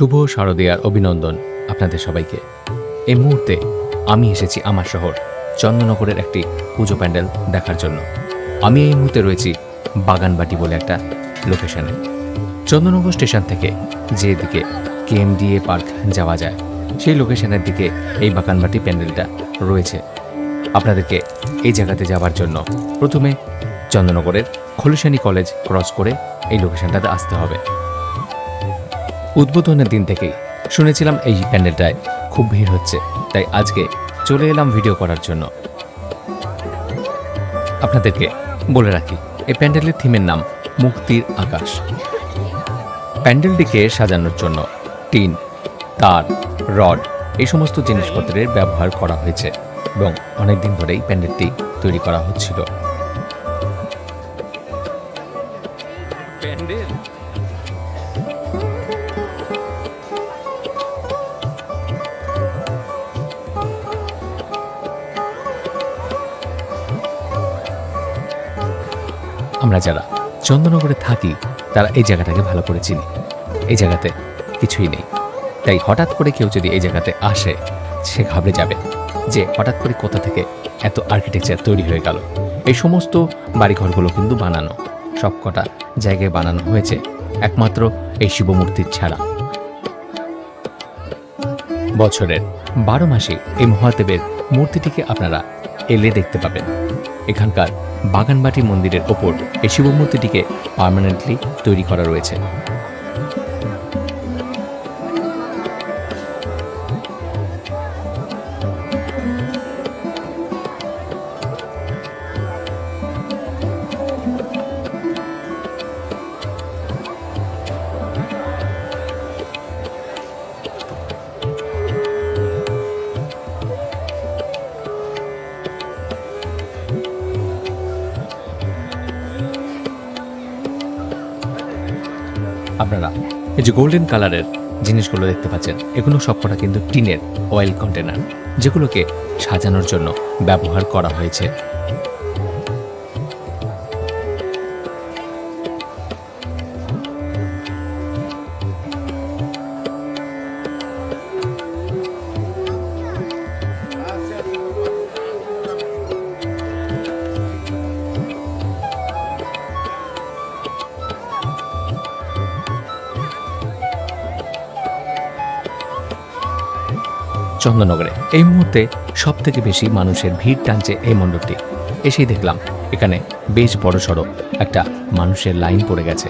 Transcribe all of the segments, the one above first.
শুভ শারদীয়ার অভিনন্দন আপনাদের সবাইকে। এই মুহূর্তে আমি এসেছি আমার শহর, চন্দননগরের একটি পুজো প্যান্ডেল দেখার জন্য। আমি এই মুহূর্তে রয়েছি বাগানবাটি বলে একটা লোকেশনে চন্দননগর স্টেশন থেকে যে দিকে কেএমডিএ পার্ক যাওয়া যায়, সেই লোকেশনের দিকে এই বাগানবাটি প্যান্ডেলটা রয়েছে। আপনাদেরকে এই জায়গাতে যাওয়ার জন্য প্রথমে চন্দননগরের খলিশানি কলেজ ক্রস করে এই লোকেশনটাতে আসতে হবে। উদ্বোধনের দিন থেকেই। শুনেছিলাম এই প্যান্ডেলটায় খুব ভিড় হচ্ছে, তাই আজকে চলে এলাম ভিডিও করার জন্য। আপনাদেরকে বলে রাখি, এই প্যান্ডেলের থিমের নাম মুক্তির আকাশ। প্যান্ডেলটিকে সাজানোর জন্য টিন, তার, রড, এই সমস্ত জিনিসপত্রের ব্যবহার করা হয়েছে এবং অনেকদিন ধরেই প্যান্ডেলটি তৈরি করা হচ্ছিল। আমরা যারা চন্দননগরে থাকি, তারা এই জায়গাটাকে ভালো করে চিনি। এই জায়গাতে কিছুই নেই। তাই হঠাৎ করে কেউ যদি এই জায়গাতে আসে, সে ঘাবড়ে যাবে যে হঠাৎ করে কোথা থেকে এত আর্কিটেকচার তৈরি হয়ে গেল। এই সমস্ত বাড়িঘরগুলো কিন্তু বানানো সব কটা জায়গায় বানানো হয়েছে, একমাত্র এই শিবমূর্তির ছাড়া। বছরের বারো মাসে এই মহাদেবের মূর্তিটিকে আপনারা এলে দেখতে পাবেন। এখানকার বাগানবাটি মন্দিরের ওপর এই শিব মূর্তিটিকে পার্মানেন্টলি তৈরি করা রয়েছে। যে গোল্ডেন কালারের জিনিসগুলো দেখতে পাচ্ছেন, এগুলো সবকটা কিন্তু টিনের অয়েল কন্টেনার যেগুলোকে সাজানোর জন্য ব্যবহার করা হয়েছে। চন্দননগরে। এই মুহূর্তে সব থেকে বেশি মানুষের ভিড় টানছে এই মণ্ডপটি। এসেই দেখলাম, এখানে বেশ বড় সড়ো একটা মানুষের লাইন পড়ে গেছে।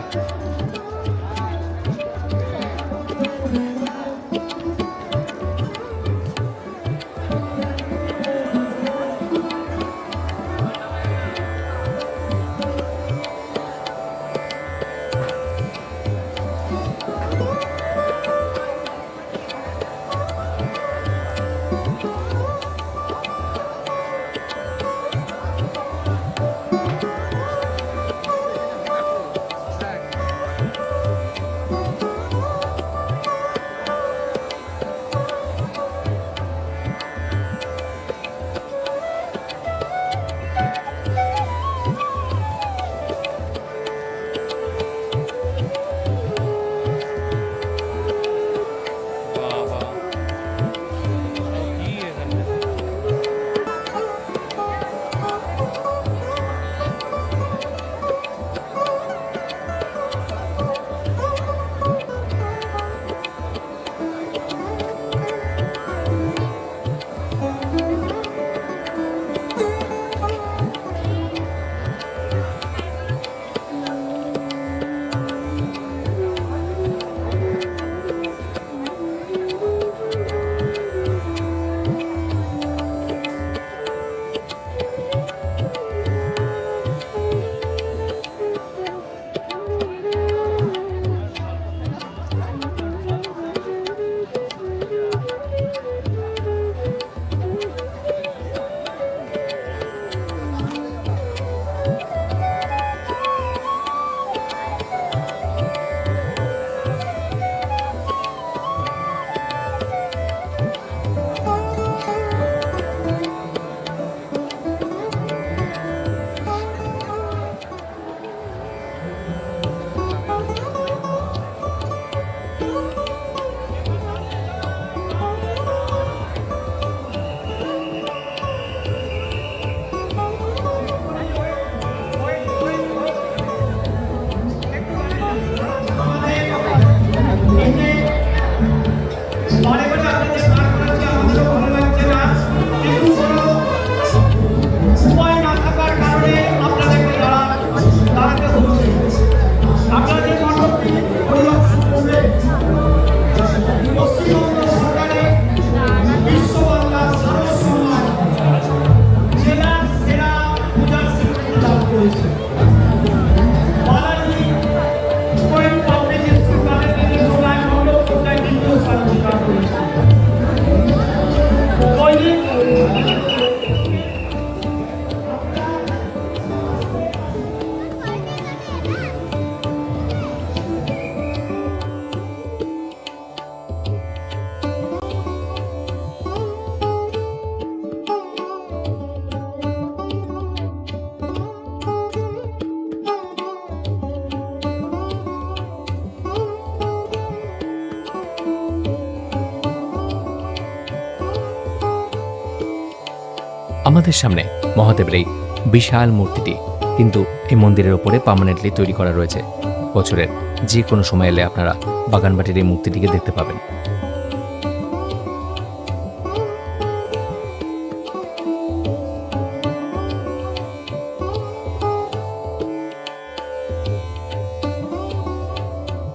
আমাদের সামনে মহাদেবের এই বিশাল মূর্তিটি কিন্তু এই মন্দিরের ওপরে পার্মানেন্টলি তৈরি করা রয়েছে। বছরের যে কোনো সময় এলে আপনারা বাগানবাটির এই মূর্তিটিকে দেখতে পাবেন।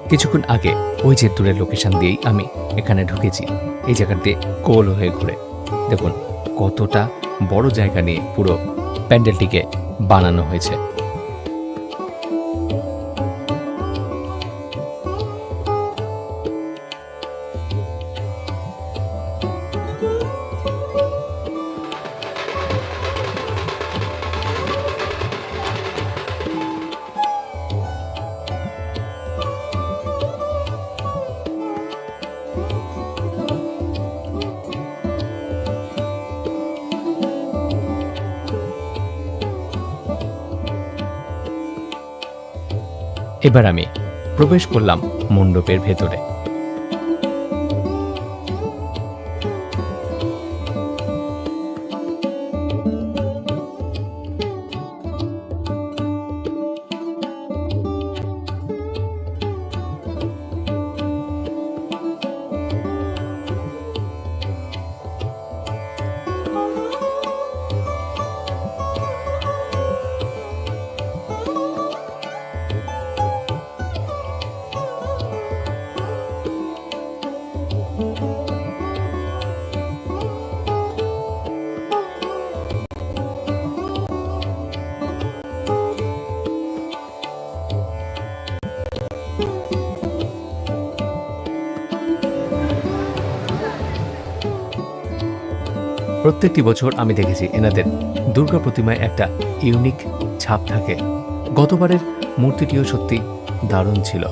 কিছুক্ষণ আগে ওই যে দূরের লোকেশন দিয়েই আমি এখানে ঢুকেছি। এই জায়গাতে গোল হয়ে ঘুরে। দেখুন, কতটা বড় জায়গা নিয়ে পুরো প্যান্ডেলটিকে বানানো হয়েছে। এবার আমি প্রবেশ করলাম মণ্ডপের ভেতরে। প্রত্যেকটি বছর আমি দেখেছি এনাদের দুর্গা প্রতিমায় একটা ইউনিক ছাপ থাকে। গতবারের মূর্তিটিও সত্যি দারুণ ছিল।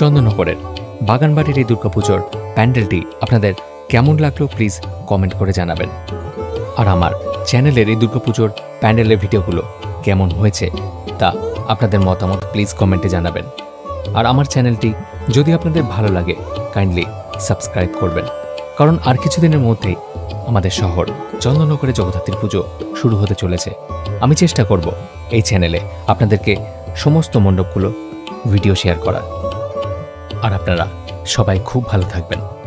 চন্দননগরের বাগানবাড়ির এই দুর্গাপুজোর প্যান্ডেলটি আপনাদের কেমন লাগল প্লিজ কমেন্ট করে জানাবেন। আর আমার চ্যানেলের এই দুর্গাপুজোর প্যান্ডেলের ভিডিওগুলো কেমন হয়েছে তা আপনাদের মতামত প্লিজ কমেন্টে জানাবেন। আর আমার চ্যানেলটি যদি আপনাদের ভালো লাগে কাইন্ডলি সাবস্ক্রাইব করবেন। কারণ আর কিছুদিনের মধ্যেই আমাদের শহর চন্দননগরে জগদ্ধাত্রীর পুজো শুরু হতে চলেছে। আমি চেষ্টা করব এই চ্যানেলে আপনাদেরকে সমস্ত মণ্ডপগুলো ভিডিও শেয়ার করার। আর আপনারা সবাই খুব ভালো থাকবেন।